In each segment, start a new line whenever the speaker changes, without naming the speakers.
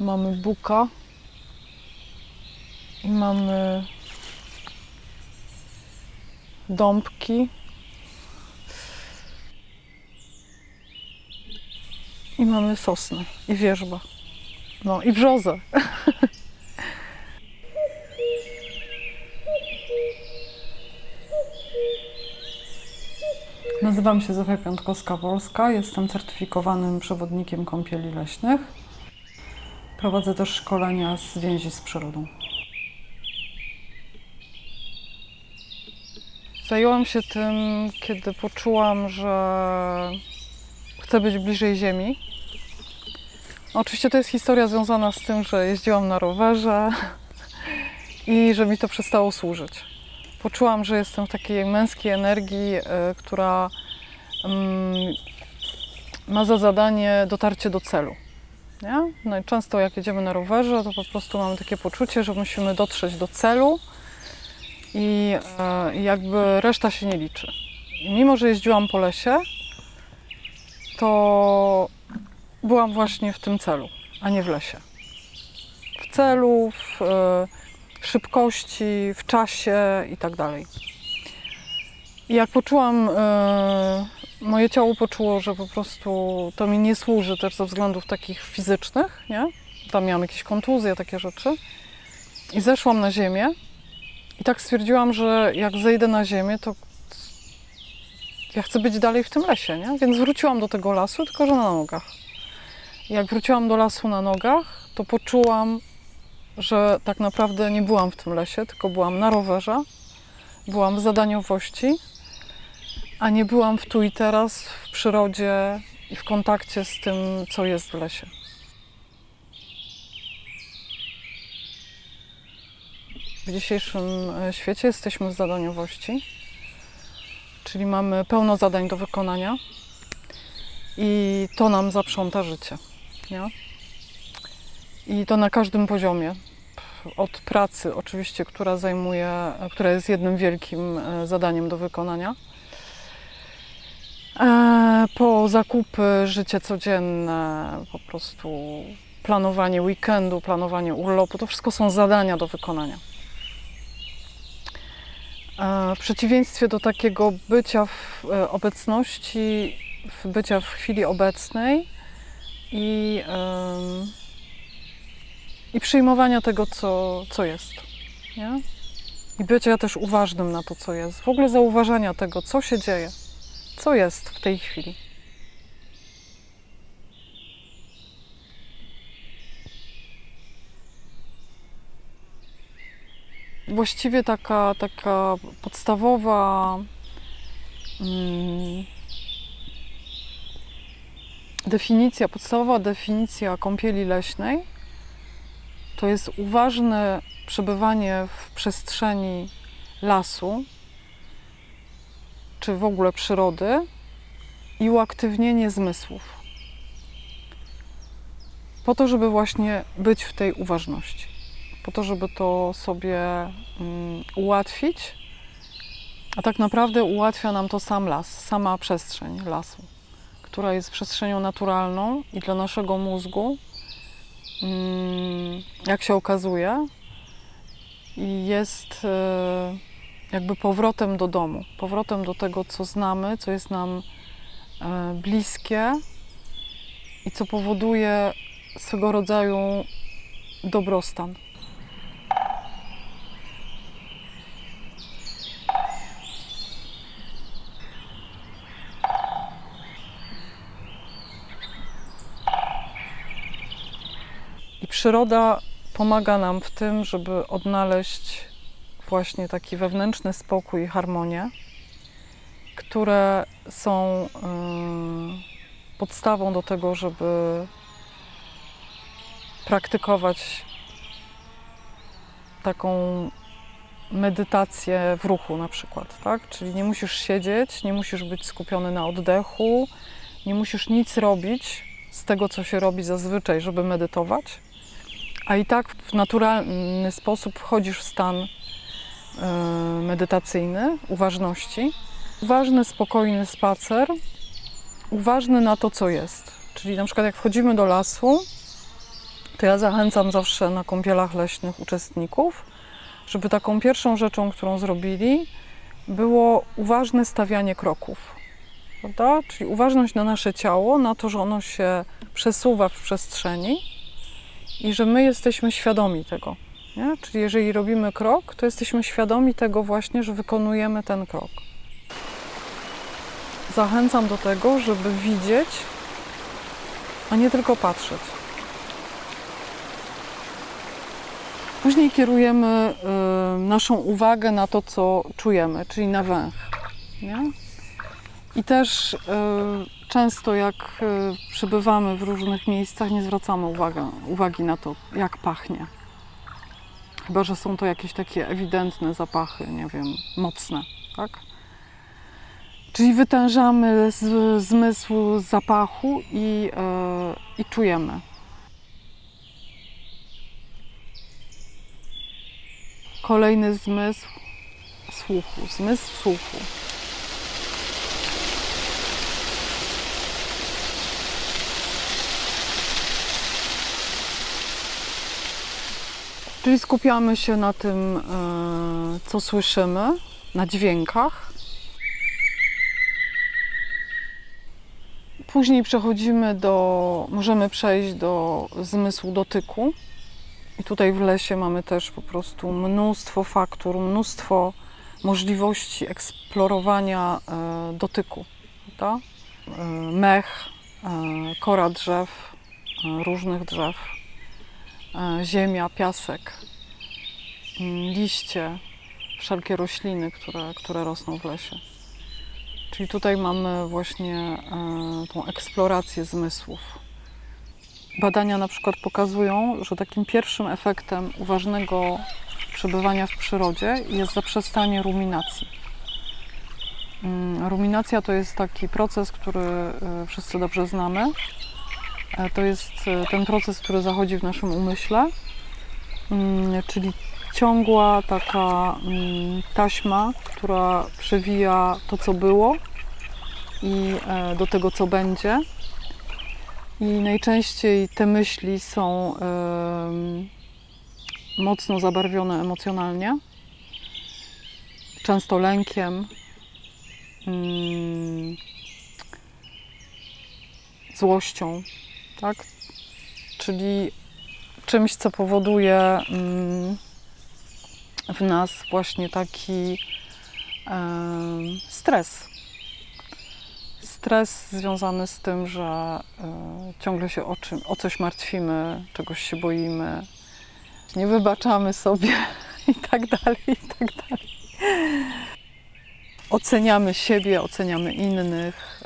Mamy buka. I mamy dąbki. I mamy sosnę i wierzba. No i brzozę. Nazywam się Zofia Piątkowska-Wolska, jestem certyfikowanym przewodnikiem kąpieli leśnych. Prowadzę też szkolenia z więzi z przyrodą. Zajęłam się tym, kiedy poczułam, że chcę być bliżej ziemi. Oczywiście to jest historia związana z tym, że jeździłam na rowerze i że mi to przestało służyć. Poczułam, że jestem w takiej męskiej energii, y, która mm, ma za zadanie dotarcie do celu. Nie? No i często jak jedziemy na rowerze, to po prostu mamy takie poczucie, że musimy dotrzeć do celu i e, i jakby reszta się nie liczy. I mimo, że jeździłam po lesie, to byłam właśnie w tym celu, a nie w lesie. W celu, w e, szybkości, w czasie i tak dalej. I jak poczułam, e, moje ciało poczuło, że po prostu to mi nie służy też ze względów takich fizycznych, nie? Tam miałam jakieś kontuzje, takie rzeczy. I zeszłam na ziemię i tak stwierdziłam, że jak zejdę na ziemię, to ja chcę być dalej w tym lesie, nie? Więc wróciłam do tego lasu, tylko że na nogach. I jak wróciłam do lasu na nogach, to poczułam, że tak naprawdę nie byłam w tym lesie, tylko byłam na rowerze, byłam w zadaniowości, a nie byłam w tu i teraz, w przyrodzie i w kontakcie z tym, co jest w lesie. W dzisiejszym e, świecie jesteśmy w zadaniowości, czyli mamy pełno zadań do wykonania i to nam zaprząta życie. Nie? I to na każdym poziomie. Od pracy, oczywiście, która zajmuje, która jest jednym wielkim e, zadaniem do wykonania, po zakupy, życie codzienne, po prostu planowanie weekendu, planowanie urlopu, to wszystko są zadania do wykonania. E, W przeciwieństwie do takiego bycia w e, obecności, bycia w chwili obecnej i, i przyjmowania tego, co, co jest. Nie? I bycia też uważnym na to, co jest. W ogóle zauważania tego, co się dzieje, co jest w tej chwili. Właściwie taka, taka podstawowa mm, definicja, podstawowa definicja kąpieli leśnej to jest uważne przebywanie w przestrzeni lasu czy w ogóle przyrody i uaktywnienie zmysłów. Po to, żeby właśnie być w tej uważności po to, żeby to sobie mm, ułatwić. A tak naprawdę ułatwia nam to sam las, sama przestrzeń lasu, która jest przestrzenią naturalną i dla naszego mózgu, mm, jak się okazuje, jest e, jakby powrotem do domu, powrotem do tego, co znamy, co jest nam e, bliskie i co powoduje swego rodzaju dobrostan. I przyroda pomaga nam w tym, żeby odnaleźć właśnie taki wewnętrzny spokój i harmonię, które są y, podstawą do tego, żeby praktykować taką medytację w ruchu na przykład, tak? Czyli nie musisz siedzieć, nie musisz być skupiony na oddechu, nie musisz nic robić z tego, co się robi zazwyczaj, żeby medytować, a i tak w naturalny sposób wchodzisz w stan medytacyjny, uważności. Uważny, spokojny spacer, uważny na to, co jest. Czyli na przykład jak wchodzimy do lasu, to ja zachęcam zawsze na kąpielach leśnych uczestników, żeby taką pierwszą rzeczą, którą zrobili, było uważne stawianie kroków. Prawda? Czyli uważność na nasze ciało, na to, że ono się przesuwa w przestrzeni i że my jesteśmy świadomi tego. Nie? Czyli jeżeli robimy krok, to jesteśmy świadomi tego właśnie, że wykonujemy ten krok. Zachęcam do tego, żeby widzieć, a nie tylko patrzeć. Później kierujemy y, naszą uwagę na to, co czujemy, czyli na węch. Nie? I też y, często, jak y, przebywamy w różnych miejscach, nie zwracamy uwagę, uwagi na to, jak pachnie. Chyba, że są to jakieś takie ewidentne zapachy, nie wiem, mocne, tak? Czyli wytężamy z, zmysł zapachu i, y, i czujemy. Kolejny zmysł słuchu, zmysł słuchu. Czyli skupiamy się na tym, e, co słyszymy, na dźwiękach. Później przechodzimy do, możemy przejść do zmysłu dotyku. I tutaj w lesie mamy też po prostu mnóstwo faktur, mnóstwo możliwości eksplorowania e, dotyku. Prawda? E, mech, kora drzew, różnych drzew, ziemia, piasek, mm, liście, wszelkie rośliny, które, które rosną w lesie. Czyli tutaj mamy właśnie e, tą eksplorację zmysłów. Badania na przykład pokazują, że takim pierwszym efektem uważnego przebywania w przyrodzie jest zaprzestanie ruminacji. Mm, Ruminacja to jest taki proces, który y, wszyscy dobrze znamy. E, To jest y, ten proces, który zachodzi w naszym umyśle, Mm, czyli ciągła taka mm, taśma, która przewija to, co było i e, do tego, co będzie. I najczęściej te myśli są mocno zabarwione emocjonalnie, często lękiem, mm, złością, tak? Czyli czymś, co powoduje mm, w nas właśnie taki stres. Stres związany z tym, że ciągle się o, czym, o coś martwimy, czegoś się boimy, nie wybaczamy sobie i tak dalej, i tak dalej. Oceniamy siebie, oceniamy innych,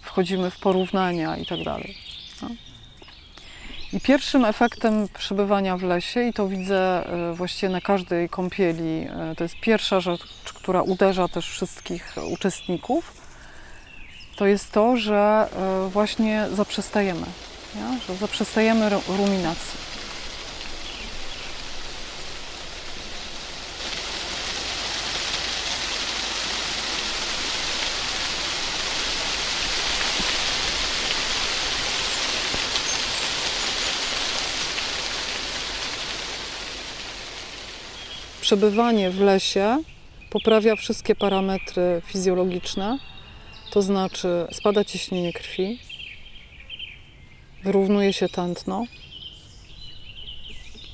wchodzimy w porównania i tak dalej. No. I pierwszym efektem przebywania w lesie, i to widzę y, właściwie na każdej kąpieli, y, to jest pierwsza rzecz, która uderza też wszystkich uczestników, to jest to, że y, właśnie zaprzestajemy, nie? że zaprzestajemy ru- ruminacji. Przebywanie w lesie poprawia wszystkie parametry fizjologiczne, to znaczy spada ciśnienie krwi, wyrównuje się tętno,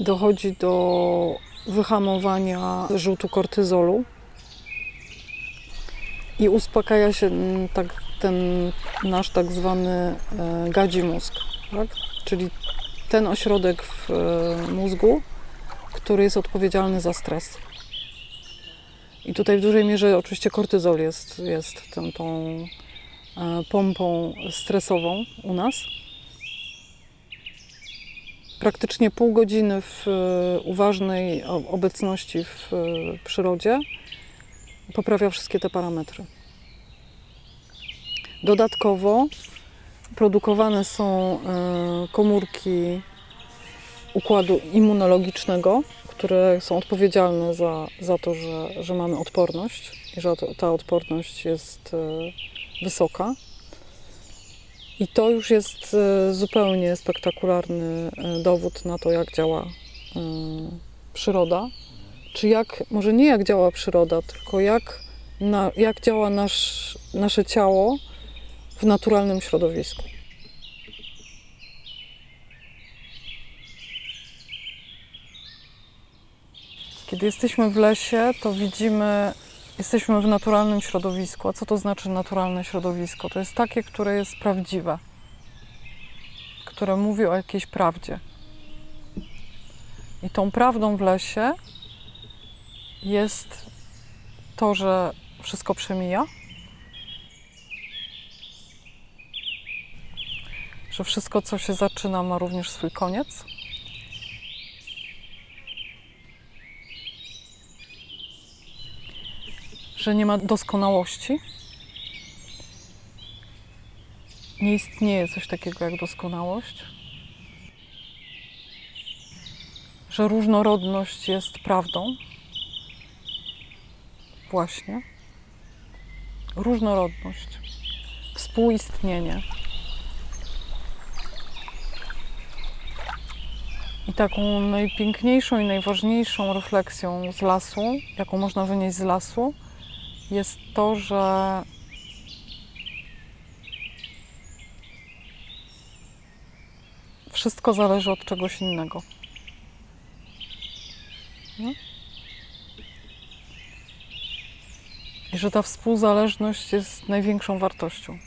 dochodzi do wyhamowania rzutu kortyzolu i uspokaja się tak, ten nasz tak zwany e, gadzi mózg, tak? czyli ten ośrodek w e, mózgu, który jest odpowiedzialny za stres. I tutaj w dużej mierze oczywiście kortyzol jest, jest tą, tą e, pompą stresową u nas. Praktycznie pół godziny w e, uważnej obecności w e, przyrodzie poprawia wszystkie te parametry. Dodatkowo produkowane są komórki układu immunologicznego, które są odpowiedzialne za, za to, że, że mamy odporność i że ta odporność jest e, wysoka. I to już jest e, zupełnie spektakularny e, dowód na to, jak działa przyroda. Czy jak, może nie jak działa przyroda, tylko jak, na, jak działa nasz, nasze ciało w naturalnym środowisku. Kiedy jesteśmy w lesie, to widzimy, jesteśmy w naturalnym środowisku. A co to znaczy naturalne środowisko? To jest takie, które jest prawdziwe, które mówi o jakiejś prawdzie. I tą prawdą w lesie jest to, że wszystko przemija, że wszystko, co się zaczyna, ma również swój koniec. Że nie ma doskonałości. Nie istnieje coś takiego jak doskonałość. Że różnorodność jest prawdą. Właśnie. Różnorodność. Współistnienie. I taką najpiękniejszą i najważniejszą refleksją z lasu, jaką można wynieść z lasu, jest to, że wszystko zależy od czegoś innego. No? I że ta współzależność jest największą wartością.